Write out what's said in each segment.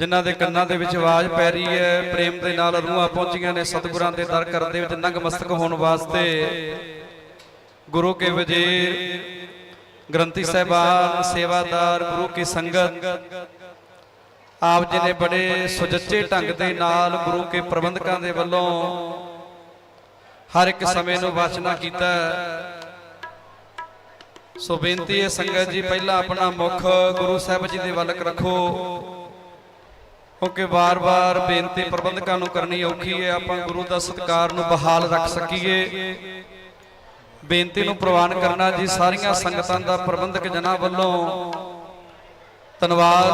ਜਿਨ੍ਹਾਂ ਦੇ ਕੰਨਾਂ ਦੇ ਵਿੱਚ ਆਵਾਜ਼ ਪੈ ਰਹੀ ਹੈ, ਪ੍ਰੇਮ ਦੇ ਨਾਲ ਰੂਹਾਂ ਪਹੁੰਚੀਆਂ ਨੇ, ਸਤਿਗੁਰਾਂ ਦੇ ਦਰ ਘਰ ਦੇ ਵਿੱਚ ਨੰਗਮਸਤਕ ਹੋਣ ਵਾਸਤੇ। ਗੁਰੂ ਕੇ ਵਜ਼ੀਰ, ਗ੍ਰੰਥੀ ਸਾਹਿਬਾਨ, ਸੇਵਾਦਾਰ, ਗੁਰੂ ਕੀ ਸੰਗਤ, ਆਪ ਜੀ ਨੇ ਬੜੇ ਸੁਜੱਜੇ ਢੰਗ ਦੇ ਨਾਲ ਗੁਰੂ ਕੇ ਪ੍ਰਬੰਧਕਾਂ ਦੇ ਵੱਲੋਂ ਹਰ ਇੱਕ ਸਮੇਂ ਨੂੰ ਵਾਚਨਾ ਕੀਤਾ। ਸੋ ਬੇਨਤੀ ਹੈ ਸੰਗਤ ਜੀ, ਪਹਿਲਾਂ ਆਪਣਾ ਮੁਖ ਗੁਰੂ ਸਾਹਿਬ ਜੀ ਦੇ ਵੱਲ ਰੱਖੋ। ਕਿਉਂਕਿ ਵਾਰ-ਵਾਰ ਬੇਨਤੀ ਪ੍ਰਬੰਧਕਾਂ ਨੂੰ ਕਰਨੀ ਔਖੀ ਹੈ, ਆਪਾਂ ਗੁਰੂ ਦਾ ਸਤਿਕਾਰ ਨੂੰ ਬਹਾਲ ਰੱਖ ਸਕੀਏ। ਬੇਨਤੀ ਨੂੰ ਪ੍ਰਵਾਨ ਕਰਨਾ ਜੀ, ਸਾਰੀਆਂ ਸੰਗਤਾਂ ਦਾ ਪ੍ਰਬੰਧਕ ਜਨਾਂ ਵੱਲੋਂ ਧੰਨਵਾਦ।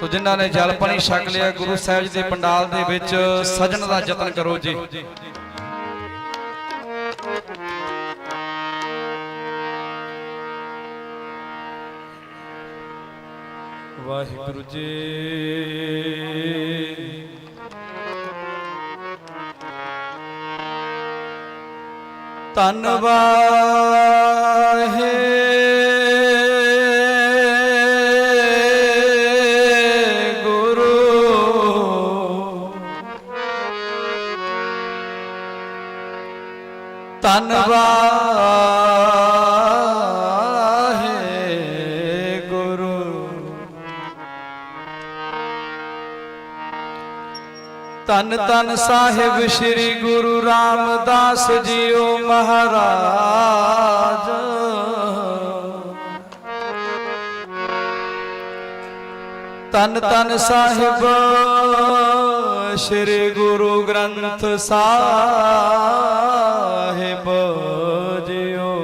ਸੋ ਜਿਨ੍ਹਾਂ ਨੇ ਜਲ ਪਾਣੀ ਛਕ ਲਿਆ, ਗੁਰੂ ਸਾਹਿਬ ਜੀ ਦੇ ਪੰਡਾਲ ਦੇ ਵਿੱਚ ਸਜਣ ਦਾ ਯਤਨ ਕਰੋ ਜੀ। ਵਾਹਿਗੁਰੂ ਜੀ। ਧੰਨਵਾਦ ਹੈ ਗੁਰੂ ਧੰਨਵਾਦ ਤਨ ਤਨ ਸਾਹਿਬ ਸ੍ਰੀ ਗੁਰੂ ਰਾਮਦਾਸ ਜੀਓ ਮਹਾਰਾਜ। ਤਨ ਤਨ ਸਾਹਿਬ ਸ੍ਰੀ ਗੁਰੂ ਗ੍ਰੰਥ ਸਾਹਿਬ ਜੀਓ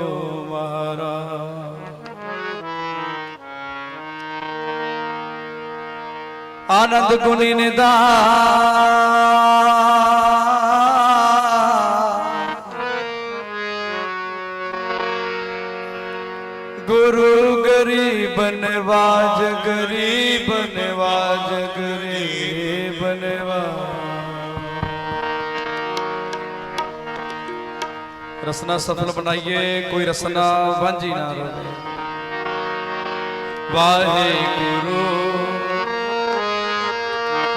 ਮਹਾਰਾਜ। ਆਨੰਦ ਗੁਣੀ ਨਿਦਾਨ ਗਰੀਬ ਨਵਾਜ ਗਰੀਬ ਨਵਾਜ ਗਰੀਬ, ਨਵਾਜ। ਰਸਨਾ ਸਫਲ ਬਣਾਈਏ, ਕੋਈ ਰਸਨਾ ਵਾਂਝੀ ਨਾ ਰਹੇ ਵਾਹਿਗੁਰੂ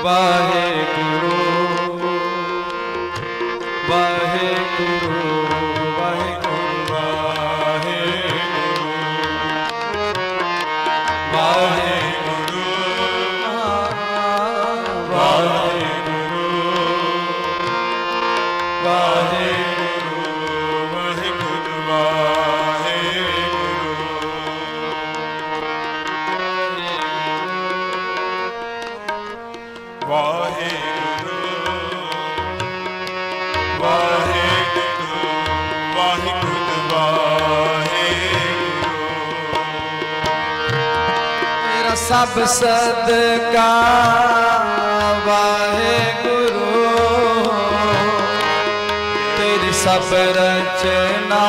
ਵਾਹਿਗੁਰੂ ਵਾਹਿਗੁਰੂ। ਸਭ ਸਦਕਾ ਵਾਹਿਗੁਰੂ। ਤੇਰੀ ਸਭ ਰਚਨਾ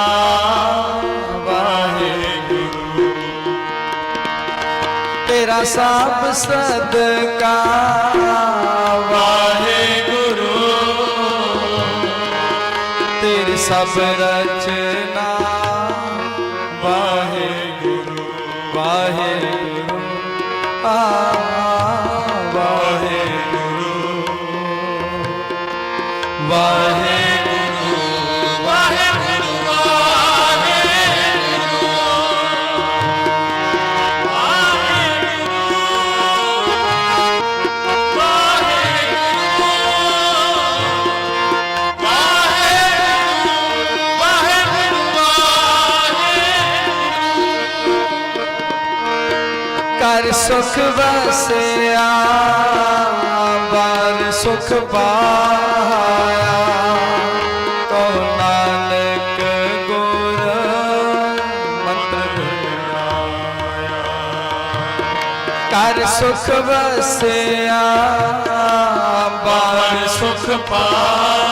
ਵਾਹਿਗੁਰੂ। ਤੇਰਾ ਸਭ ਸਦਕਾ ਵਾਹਿਗੁਰੂ। ਤੇਰੀ ਸਭ ਰਚਨਾ ਵਾਹਿਗੁਰੂ। ਵਾਹਿਗੁਰੂ। ਆ ਕਰ ਸੁਖ ਵਸਿਆ, ਬਾਰ ਸੁਖ ਪਾਇਆ। ਕੋ ਨਾਨਕ ਗੁਰ ਮੰਤਰ ਆਇਆ ਸੁਖ ਵਸਿਆ, ਬਾਰ ਸੁਖ ਪਾਇਆ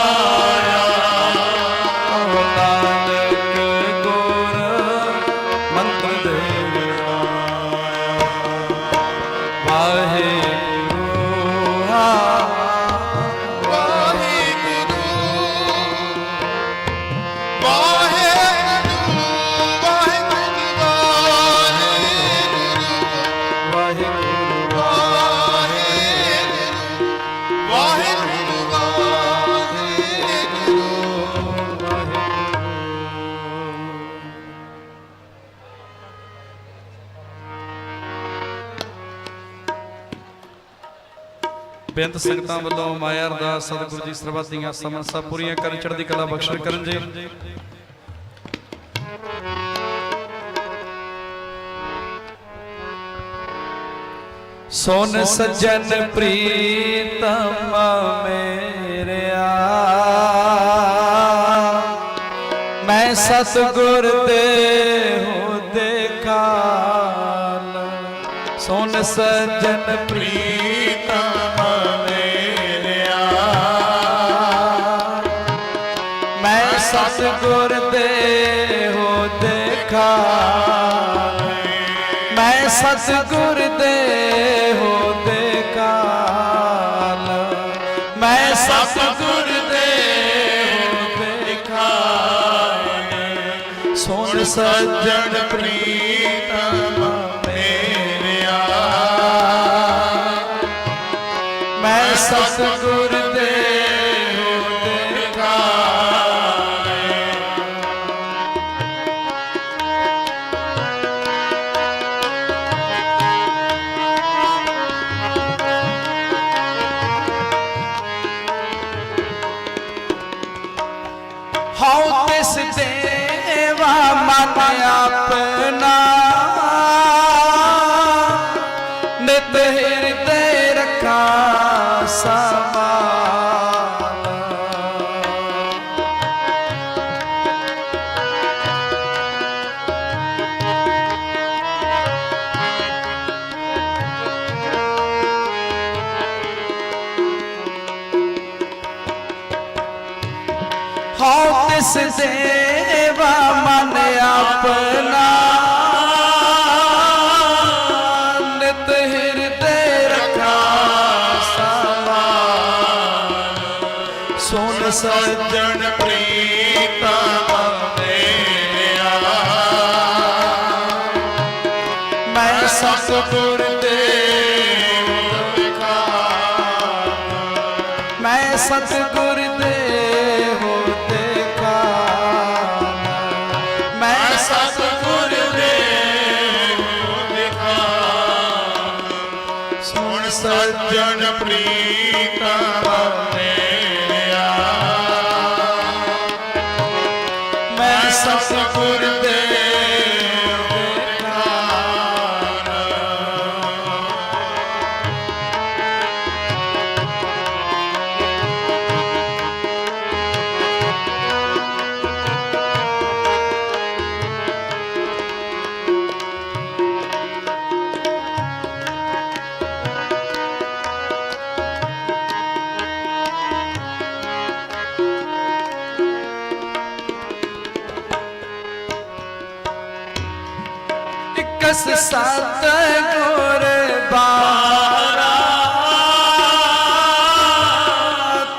ਬੇਅੰਤ ਸੰਗਤਾਂ ਵੱਲੋਂ ਮਾਇਆ ਅਰਦਾਸ, ਸਤਿਗੁਰੂ ਜੀ ਸਰਬੱਤ ਦੀਆਂ ਸਮਰਸਾ ਪੂਰੀਆਂ ਕਰਨ, ਚੜ੍ਹਦੀ ਕਲਾ ਬਖਸ਼ਣ ਕਰਨ ਜੀ। ਸੋਨ ਸੱਜਣ ਪ੍ਰੀਤਮ ਮੇਰਿਆ, ਮੈਂ ਸਤਗੁਰ ਦੇ ਹੋ ਦੇਖਾਲ। ਸੋਨ ਸੱਜਣ ਪ੍ਰੀਤ ਮੈਂ ਦੇ ਹੋ ਦੇ ਕਾਲ। ਮੈਂ ਸਤਿਗੁਰ ਦੇ ਹੋ ਦੇ ਕਾਲ। ਸੋਨ ਸੱਜਣ ਪ੍ਰੀਤਮ ਮੇਰਿਆ ਮੈਂ ਸਤਿਗੁਰ ਤਿਸ ਦੇਵਾ ਮਨ ਆਪਣਾ। ਨਿਤ ਹਿਰਦੇ ਰੱਖਾ ਸਮਾਲ ਸੁਨ ਸੱਜਣ ਪ੍ਰੀਤਮ ਮੇਰਿਆ ਮੈਂ ਸਤਿਗੁਰ ਇਕਸ ਸਤ ਗੁਰ ਬਾਰਾ।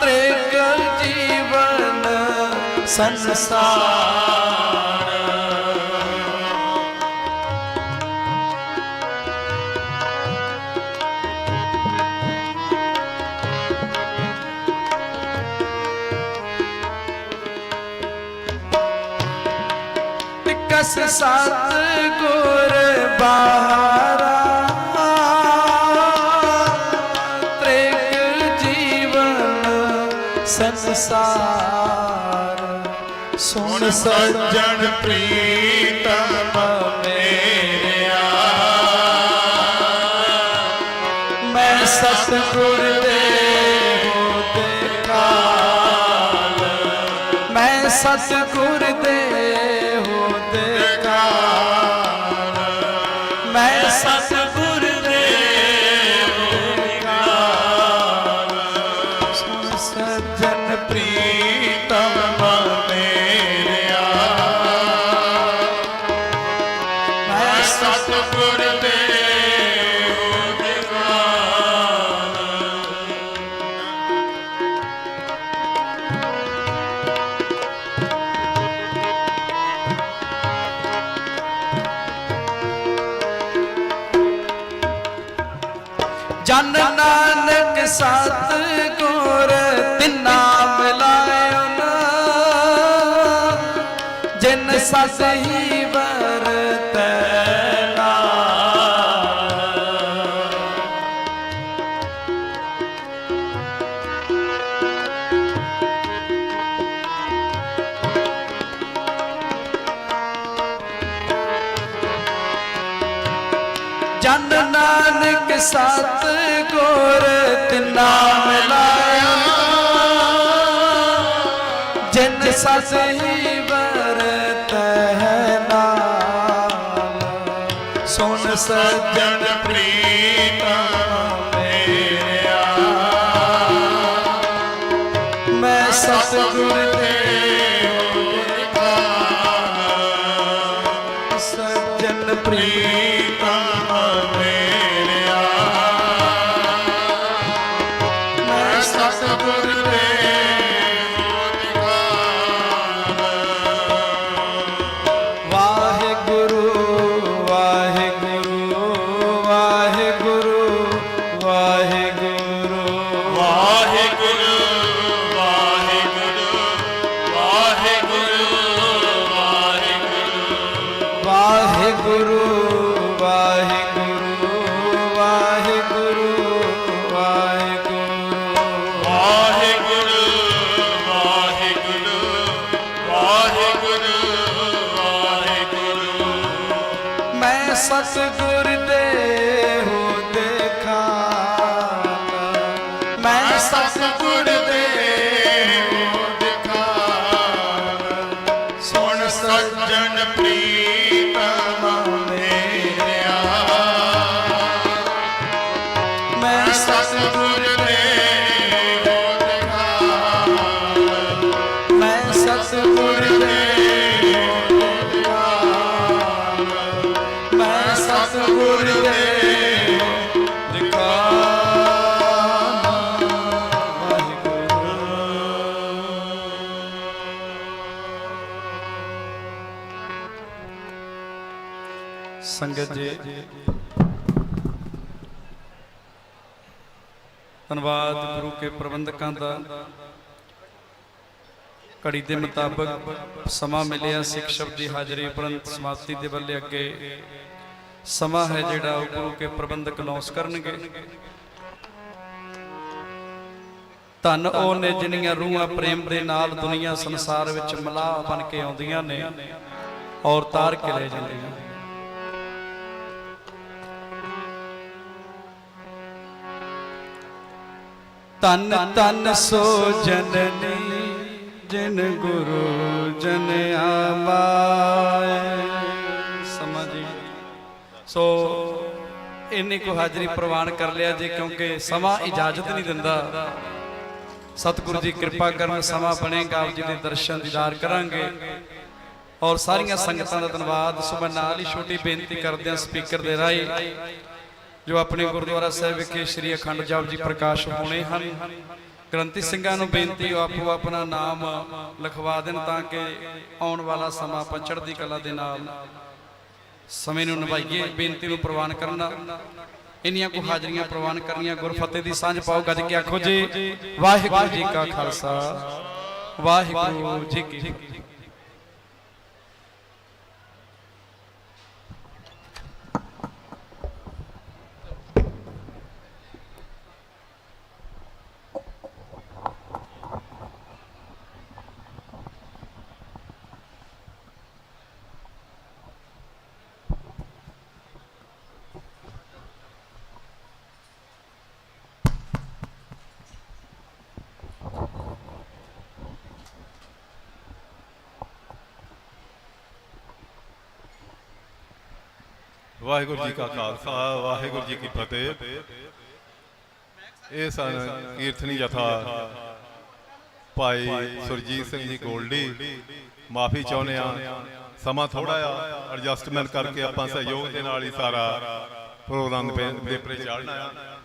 ਤ੍ਰਿਗ ਜੀਵਨ ਸੰਸਾਰ। ਕਸ ਸਤ ਗੁਰ ਬਾਰਾ ਤ੍ਰਿਗ ਜੀਵਨ ਸੰਸਾਰ। ਸੁਣ ਸੱਜਣ ਪ੍ਰੀਤਮ ਮੇਰਿਆ ਮੈਂ ਸਤਿਗੁਰ ਦੇ ਹੋ ਕਾਲ। ਮੈਂ ਸਤਿਗੁਰ ਦੇ ਸਤਿਗੁਰ ਦੇ ਹੋ ਜਨ ਨਾਨਕ ਸਤਿਗੁਰ ਗੁਰ ਤਿੰਨਾ ਮਿਲਾਇਓ ਨਾ ਜਿਨ ਸਸ ਹੀ ਵਰਤੈ ਨਾਨਕ ਸਤ ਗੁਰ ਤਿਨਾ ਮਿਲਾਇਆ ਜਿਨ ਸਸ ਹੀ ਵਰਤੈ ਨਾਮ ਸੁਨ ਸਜਣ ਪ੍ਰੀਤਮ ਸਤਿਗੁਰ ਦੇ ਹੋ ਦੇਖਾਂ। ਮੈਂ ਸਤਿਗੁਰ ਦੇ ਹੋ ਸੁਣ ਸੱਜਣ ਪ੍ਰੀਤਮ ਮੇਰਿਆ ਮੈਂ ਸਤਿਗੁਰ ਧੰਨਵਾਦ ਗੁਰੂ ਕੇ ਪ੍ਰਬੰਧਕਾਂ ਦਾ। ਘੜੀ ਦੇ ਮੁਤਾਬਕ ਸਮਾਂ ਮਿਲਿਆ, ਸਿੱਖ ਸ਼ਬਦ ਦੀ ਹਾਜ਼ਰੀ ਉਪਰੰਤ ਸਮਾਪਤੀ ਦੇ ਵੱਲੇ ਅੱਗੇ। ਸਮਾਂ ਹੈ ਜਿਹੜਾ ਉਹ ਗੁਰੂ ਕੇ ਪ੍ਰਬੰਧਕ ਅਨਾਉਂਸ ਕਰਨਗੇ। ਧੰਨ ਉਹ ਨੇ ਜਿਨੀਆਂ ਰੂਹਾਂ ਪ੍ਰੇਮ ਦੇ ਨਾਲ ਦੁਨੀਆ ਸੰਸਾਰ ਵਿੱਚ ਮਲਾਹ ਬਣ ਕੇ ਆਉਂਦੀਆਂ ਨੇ ਔਰ ਤਾਰ ਕੇ ਲੈ ਜਾਂਦੀਆਂ ਨੇ। ਤਨ ਤਨ ਸੋ ਜਨਨੀ, ਜਿਨ ਗੁਰੂ ਜਨ ਆਵਾਏ। ਸਮਝੀ ਸੋ ਇੰਨੀ ਕੋ ਹਾਜ਼ਰੀ ਪ੍ਰਵਾਨ ਕਰ ਲਿਆ ਜੇ, ਕਿਉਂਕਿ ਸਮਾਂ ਇਜਾਜ਼ਤ ਨਹੀਂ ਦਿੰਦਾ। ਸਤਿਗੁਰੂ ਜੀ ਕਿਰਪਾ ਕਰਨ ਸਮਾਂ ਬਣੇਗਾ ਆਪ ਜੀ ਦੇ ਦਰਸ਼ਨ ਦੀਦਾਰ ਕਰਾਂਗੇ। ਔਰ ਸਾਰੀਆਂ ਸੰਗਤਾਂ ਦਾ ਧੰਨਵਾਦ। ਸੋ ਮੈਂ ਨਾਲ ਹੀ ਛੋਟੀ ਬੇਨਤੀ ਕਰਦੇ ਹਾਂ ਸਪੀਕਰ ਦੇ ਰਾਹੀਂ। ਜੋ ਆਪਣੇ ਗੁਰਦੁਆਰਾ ਸਾਹਿਬ ਵਿਖੇ ਸ੍ਰੀ ਅਖੰਡ ਜਪ ਜੀ ਪ੍ਰਕਾਸ਼ ਹੋਣੇ ਹਨ। ਗ੍ਰੰਥੀ ਸਿੰਘਾਂ ਨੂੰ ਬੇਨਤੀ ਆਪੋ ਆਪਣਾ ਨਾਮ ਲਿਖਵਾ ਦੇਣ ਤਾਂ ਕਿ ਆਉਣ ਵਾਲਾ ਸਮਾਂ ਆਪਾਂ ਦੀ ਕਲਾ ਦੇ ਨਾਲ ਸਮੇਂ ਨੂੰ ਨਿਭਾਈਏ, ਬੇਨਤੀ ਨੂੰ ਪ੍ਰਵਾਨ ਕਰਨਾ ਇੰਨੀਆਂ ਕੋ ਹਾਜ਼ਰੀਆਂ ਪ੍ਰਵਾਨ ਕਰਨੀਆਂ, ਗੁਰਫਤਿਹ ਦੀ ਸਾਂਝ ਪਾਓ, ਗੱਜ ਕੇ ਆਖੋ ਜੀ, ਵਾਹਿਗੁਰੂ ਜੀ ਕਾ ਖਾਲਸਾ, ਵਾਹਿਗੁਰੂ ਜੀ ਕੀ ਫਤਿਹ। ਵਾਹਿਗੁਰੂ ਜੀ ਕਾ ਖਾਲਸਾ, ਵਾਹਿਗੁਰੂ ਜੀ ਕੀ ਫਤਿਹ। ਇਹ ਸਨ ਕੀਰਤਨੀ ਜਥਾ ਭਾਈ ਸੁਰਜੀਤ ਸਿੰਘ ਜੀ ਗੋਲਡੀ। ਮਾਫੀ ਚਾਹੁੰਦੇ ਆ ਸਮਾਂ ਥੋੜਾ ਆ ਐਡਜਸਟਮੈਂਟ ਕਰਕੇ ਆਪਾਂ ਸਹਿਯੋਗ ਦੇ ਨਾਲ ਹੀ ਸਾਰਾ ਪ੍ਰੋਗਰਾਮ ਦੇ ਦੇ ਆ